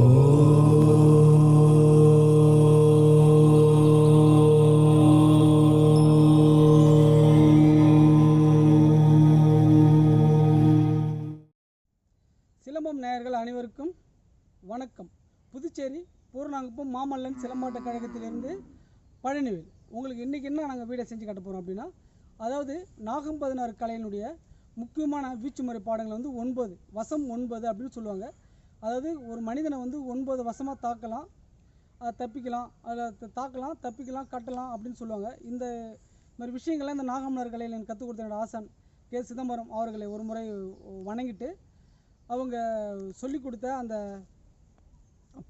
சிலம்பம் நேயர்கள் அனைவருக்கும் வணக்கம். புதுச்சேரி பூர்ணாங்குப்பம் மாமல்லன் சிலம்பாட்ட கழகத்திலிருந்து பழனிவேல். உங்களுக்கு இன்றைக்கி என்ன நாங்கள் வீடியோ செஞ்சு காட்ட போகிறோம் அப்படின்னா அதாவது நாகம் பதினாறு கலையினுடைய முக்கியமான வீச்சு முறை பாடங்கள் வந்து ஒன்பது வசம் ஒன்பது அப்படின்னு சொல்லுவாங்க. அதாவது ஒரு மனிதனை வந்து ஒன்பது வசமாக தாக்கலாம் அதை தப்பிக்கலாம் அதில் தாக்கலாம் தப்பிக்கலாம் கட்டலாம் அப்படின்னு சொல்லுவாங்க. இந்த மாதிரி விஷயங்கள்லாம் இந்த நாகமலர் கலையில் எனக்கு கற்றுக் கொடுத்த ஆசன் ஆசான் கே. சிதம்பரம் அவர்களை ஒரு முறை வணங்கிட்டு அவங்க சொல்லி கொடுத்த அந்த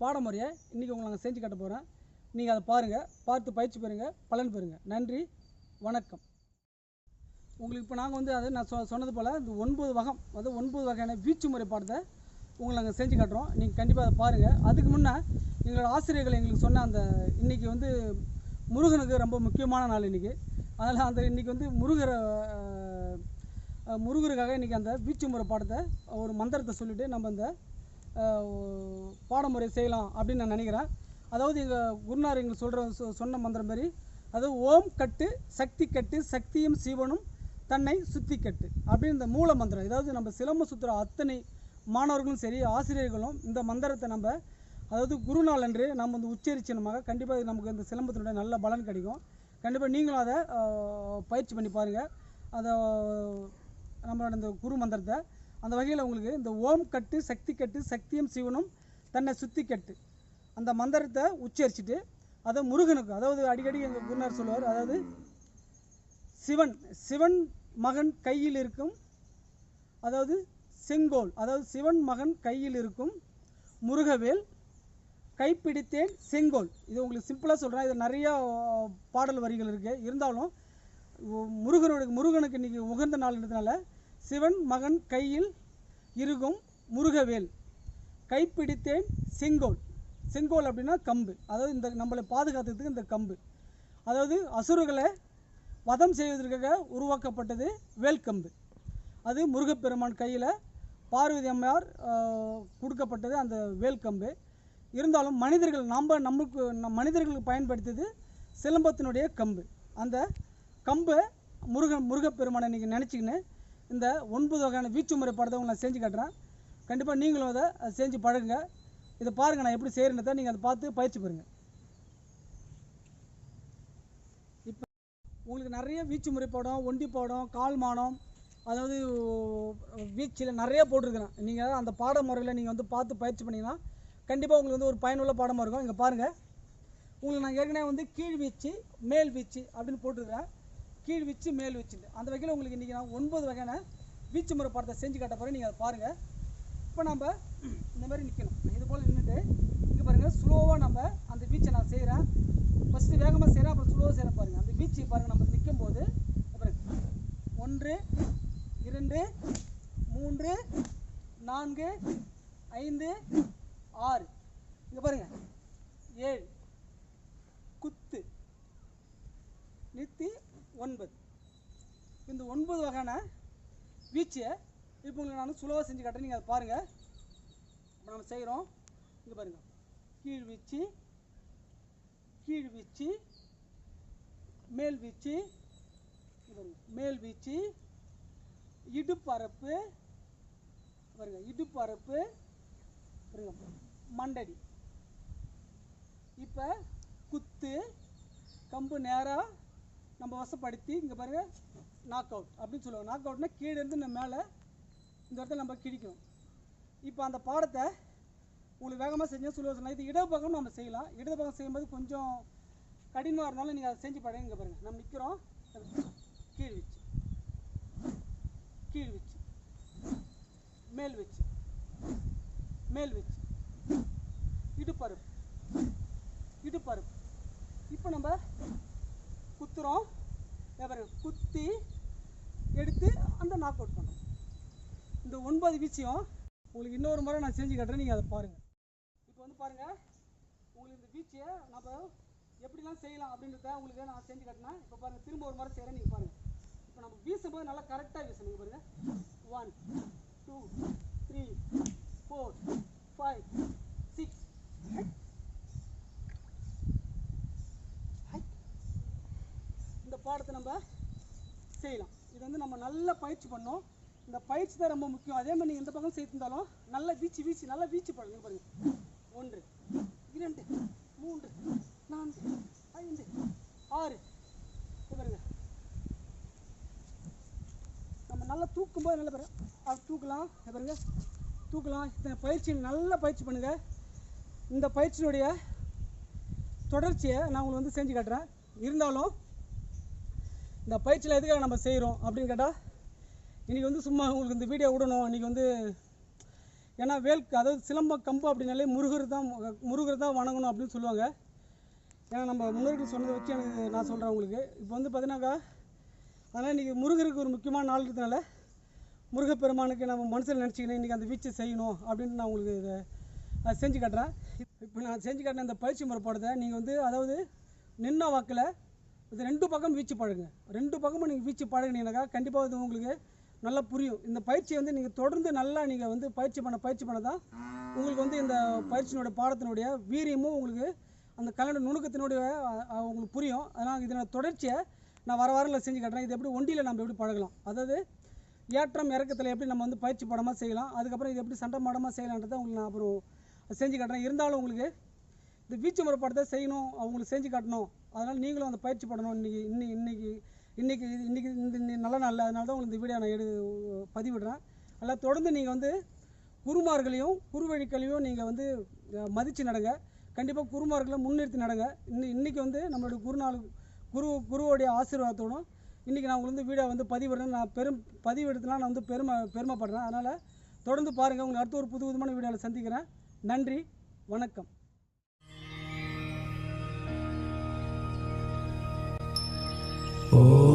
பாடமுறையை இன்றைக்கி உங்களை நாங்கள் செஞ்சு காட்ட போகிறேன் நீங்கள் அதை பாருங்கள் பார்த்து பயிற்சி பெறுங்கள் பலன் பெறுங்க. நன்றி வணக்கம். உங்களுக்கு இப்போ நாங்கள் வந்து அதை நான் சொ சொன்னது போல் இந்த ஒன்பது வகம் அதாவது ஒன்பது வகையான வீச்சு முறை பாடத்தை உங்களை நாங்கள் செஞ்சு காட்டுறோம். நீங்கள் கண்டிப்பாக அதை பாருங்கள் அதுக்கு முன்னே எங்களோட ஆசிரியர்கள் எங்களுக்கு சொன்ன அந்த இன்றைக்கி வந்து முருகனுக்கு ரொம்ப முக்கியமான நாள் இன்றைக்கி அதனால் அந்த இன்றைக்கி வந்து முருகரை முருகருக்காக இன்றைக்கி அந்த வீச்சு முறை பாடத்தை ஒரு மந்திரத்தை சொல்லிவிட்டு நம்ம இந்த பாடமுறை செய்யலாம் அப்படின்னு நான் நினைக்கிறேன். அதாவது எங்கள் குருநார் எங்களுக்கு சொல்கிற சொ- சொன்ன மந்திரம் மாதிரி அதாவது ஓம் கட்டு சக்தி கட்டு சக்தியும் சிவனும் தன்னை சுத்தி கட்டு அப்படின்னு இந்த மூல மந்திரம். அதாவது நம்ம சிலம்ப சுற்றுற அத்தனை மாணவர்களும் சரி ஆசிரியர்களும் இந்த மந்திரத்தை நம்ம அதாவது குருநாள் அன்று நம்ம வந்து உச்சரிச்சனமாக கண்டிப்பாக நமக்கு இந்த சிலம்பத்தினுடைய நல்ல பலன் கிடைக்கும். கண்டிப்பாக நீங்களும் அதை பயிற்சி பண்ணி பாருங்கள் அதை நம்மளோட இந்த குரு மந்திரத்தை. அந்த வகையில் உங்களுக்கு இந்த ஓம் கட்டு சக்தி கட்டு சக்தியும் சிவனும் தன்னை சுத்தி கட்டு. அந்த மந்திரத்தை உச்சரிச்சுட்டு அதை முருகனுக்கு அதாவது அடிக்கடி எங்கள் குருநார் சொல்லுவார் அதாவது சிவன் சிவன் மகன் கையில் இருக்கும் அதாவது செங்கோல் அதாவது சிவன் மகன் கையில் இருக்கும் முருகவேல் கைப்பிடித்தேன் செங்கோல். இது உங்களுக்கு சிம்பிளாக சொல்கிறேன் இது நிறையா பாடல் வரிகள் இருக்குது இருந்தாலும் முருகனுடைய முருகனுக்கு இன்றைக்கி உகந்த நாள்ன்றதுனால சிவன் மகன் கையில் இருக்கும் முருகவேல் கைப்பிடித்தேன் செங்கோல். செங்கோல் அப்படின்னா கம்பு. அதாவது இந்த நம்மளை பாதுகாத்துறதுக்கு இந்த கம்பு. அதாவது அசுரர்களை வதம் செய்வதற்காக உருவாக்கப்பட்டது வேல்கம்பு. அது முருகப்பெருமான் கையில் பார்வதி அம்மையார் கொடுக்கப்பட்டது அந்த வேல்கம்பு இருந்தாலும் மனிதர்கள் நம்ம நமக்கு நம் மனிதர்களுக்கு பயன்படுத்தியது சிலம்பத்தினுடைய கம்பு. அந்த கம்பை முருகன் முருகப்பெருமானை நீங்கள் நினச்சிக்கின்னு இந்த ஒன்பது வகையான வீச்சு முறை படத்தை உங்களை நான் செஞ்சு காட்டுறேன். கண்டிப்பாக நீங்களும் அதை செஞ்சு பழகுங்க. இதை பாருங்கள் நான் எப்படி செய்கிறேன்றதை நீங்கள் அதை பார்த்து பயிற்சி பெறுங்க. இப்போ உங்களுக்கு நிறைய வீச்சு முறை படம் ஒண்டி படம் கால் மானம் அதாவது வீச்சில் நிறைய போட்டிருக்கிறேன். நீங்கள் அந்த பாட முறையில் நீங்கள் வந்து பார்த்து பயிற்சி பண்ணிங்கன்னா கண்டிப்பாக உங்களுக்கு வந்து ஒரு பயனுள்ள பாடமாக இருக்கும். இங்கே பாருங்கள் உங்களுக்கு நான் ஏற்கனவே வந்து கீழ் வீச்சு மேல் வீச்சு அப்படின்னு போட்டிருக்கிறேன். கீழ் வீச்சு மேல் வீச்சுன்னு. அந்த வகையில் உங்களுக்கு இன்றைக்கி நான் ஒன்பது வகையான வீச்சு முறை பாடத்தை செஞ்சு காட்ட போகிறேன் நீங்கள் அதை பாருங்கள் இப்போ நம்ம இந்த மாதிரி நிற்கணும் இது போல் நின்றுட்டு இங்கே பாருங்கள் ஸ்லோவாக நம்ம அந்த வீச்சை நான் செய்கிறேன் ஃபஸ்ட்டு வேகமாக செய்கிறேன் அப்புறம் ஸ்லோவாக செய்கிறேன் பாருங்கள் அந்த வீச்சு பாருங்கள் நம்ம நிற்கும் போது அப்புறம் ஒன்று இரண்டு மூன்று நான்கு ஐந்து ஆறு. இங்கே பாருங்கள் ஏழு. குத்து. நித்தி ஒன்பது. இந்த ஒன்பது வகையான வீச்சை இப்போ உங்களுக்கு நான் சுலவாக செஞ்சு காட்டுறேன். நீங்கள் அதை பாருங்கள் இப்போ நம்ம செய்கிறோம் இங்கே பாருங்கள் கீழ் வீச்சு கீழ் வீச்சு மேல் வீச்சு மேல் வீச்சு இடுப்பரப்பு பாருங்க இடுப்பரப்பு மண்டடி. இப்போ குத்து கம்பு நேராக நம்ம வசப்படுத்தி இங்கே பாருங்க நாக் அவுட் அப்படின்னு சொல்லுவாங்க. நாக் அவுட்னா கீழே இருந்து நம்ம மேலே இந்த இடத்துல நம்ம கிழிக்கணும். இப்போ அந்த பாடத்தை உங்களுக்கு வேகமாக செஞ்சால் சொல்லுவோம் சொல்லலாம் இது இடது பக்கம் நம்ம செய்யலாம். இடது பக்கம் செய்யும்போது கொஞ்சம் கடினமாக இருந்தாலும் நீங்கள் அதை செஞ்சு பாருங்க. இங்கே பாருங்கள் நம்ம நிற்கிறோம் கீழ் வச்சு. கீழ் வச்சு மேல் வச்சு மேல் வச்சு இடுப்பருப்பு. இடுப்பருப்பு. இப்போ நம்ம குத்துறோம். இங்க பாருங்க குத்தி எடுத்து அந்த நாக் அவுட் பண்ணுறோம் இந்த ஒன்பது வீச்சையும் உங்களுக்கு இன்னொரு முறை நான் செஞ்சு காட்டுறேன். நீங்கள் அதை பாருங்கள் இப்போ வந்து பாருங்கள் உங்களுக்கு இந்த வீச்சையை நம்ம எப்படிலாம் செய்யலாம் அப்படின்றத உங்களுக்கு நான் செஞ்சு காட்டினேன் இப்போ பாருங்கள் திரும்ப ஒரு முறை செய்கிறேன் நீங்கள் பாருங்கள் இப்போ நம்ம வீசும்போது நல்லா கரெக்டாக வீசணும். பாருங்க. One two three four five six இந்த பாடத்தை நம்ம செய்யலாம். இது வந்து நம்ம நல்லா பயிற்சி பண்ணோம். இந்த பயிற்சி தான் ரொம்ப முக்கியம். அதே மாதிரி நீங்கள் எந்த பக்கம் சேர்த்துருந்தாலும் நல்லா வீச்சு வீச்சு நல்லா வீச்சு பாடுங்க பாருங்க. ஒன்று இரண்டு மூன்று நான்கு ஐந்து ஆறு. பாருங்கள் நல்லா தூக்கும் போது நல்ல பாருங்க. அப்படி தூக்கலாம். பாருங்க. தூக்கலாம். இந்த பயிற்சி நல்ல பயிற்சி பண்ணுங்க. இந்த பயிற்சியினுடைய தொடர்ச்சியை நான் உங்களுக்கு வந்து செஞ்சு காட்டுறேன். இருந்தாலும் இந்த பயிற்சியில் எதுக்காக நம்ம செய்கிறோம் அப்படின்னு கேட்டால் இன்றைக்கி வந்து சும்மா உங்களுக்கு இந்த வீடியோ விடணும். இன்றைக்கி வந்து ஏன்னா வேல் அதாவது சிலம்ப கம்பு அப்படின்னாலே முருகர் தான் முருகர் தான் வணங்கணும் அப்படின்னு சொல்லுவாங்க. ஏன்னா நம்ம முன்னோர்கள் சொன்னதை வச்சு எனக்கு நான் சொல்கிறேன் உங்களுக்கு. இப்போ வந்து பார்த்தீங்கன்னாக்கா அதனால் இன்றைக்கி முருகருக்கு ஒரு முக்கியமான நாள் இருக்கிறதுனால முருகப்பெருமானுக்கு நம்ம மனசில் நினச்சிக்கணும் இன்றைக்கி அந்த வீச்சை செய்யணும் அப்படின்னு நான் உங்களுக்கு இதை அதை செஞ்சு காட்டுறேன். இப்போ நான் செஞ்சு காட்டின இந்த பயிற்சி முறைப்பாடத்தை நீங்கள் வந்து அதாவது நின்ன வாக்கில் இது ரெண்டு பக்கம் வீச்சு பழகுங்க. ரெண்டு பக்கமும் நீங்கள் வீச்சு பழகுனீங்கன்னாக்கா கண்டிப்பாக இது உங்களுக்கு நல்லா புரியும். இந்த பயிற்சியை வந்து நீங்கள் தொடர்ந்து நல்லா நீங்கள் வந்து பயிற்சி பண்ண பயிற்சி பண்ண தான் உங்களுக்கு வந்து இந்த பயிற்சியினுடைய பாடத்தினுடைய வீரியமும் உங்களுக்கு அந்த கலண்ட நுணுக்கத்தினுடைய உங்களுக்கு புரியும். அதனால் இதனோட தொடர்ச்சியை நான் வர வாரில் செஞ்சு காட்டுறேன். இது எப்படி ஒண்டியில் நம்ம எப்படி பழகலாம்? அதாவது ஏற்றம் இறக்கத்தில் எப்படி நம்ம வந்து பயிற்சி படமாக செய்யலாம். அதுக்கப்புறம் இது எப்படி சண்டை மாடமாக செய்யலான்றதை உங்களுக்கு நான் அப்புறம் செஞ்சு காட்டுறேன். இருந்தாலும் உங்களுக்கு இந்த வீச்சு முறைப்பாடத்தை செய்யணும். அவங்களுக்கு செஞ்சு காட்டணும். அதனால் நீங்களும் அந்த பயிற்சி பண்ணணும் இன்றைக்கி இன்னைக்கு இன்றைக்கி இன்றைக்கி இந்த இந்த நல்ல நாள் அதனால தான் உங்களுக்கு இந்த வீடியோ நான் எடு பதிவிடுறேன். அதில் தொடர்ந்து நீங்கள் வந்து குருமார்களையும் குருவழிகளையும் நீங்கள் வந்து மதித்து நடங்க. கண்டிப்பாக குருமார்களை முன்னிறுத்தி நடங்க. இன்னி இன்றைக்கி வந்து நம்மளுடைய குருநாள் குரு குருவோடைய ஆசீர்வாதத்தோடும் இன்றைக்கி நான் உங்களுக்கு வந்து வீடியோ வந்து பதிவிடுறேன். நான் பெரும் பதிவு எடுத்துலாம் நான் வந்து பெருமை பெருமைப்படுறேன். அதனால் தொடர்ந்து பாருங்கள் உங்களுக்கு அடுத்த ஒரு புது விதமான வீடியோவில் சந்திக்கிறேன். நன்றி வணக்கம். ஓ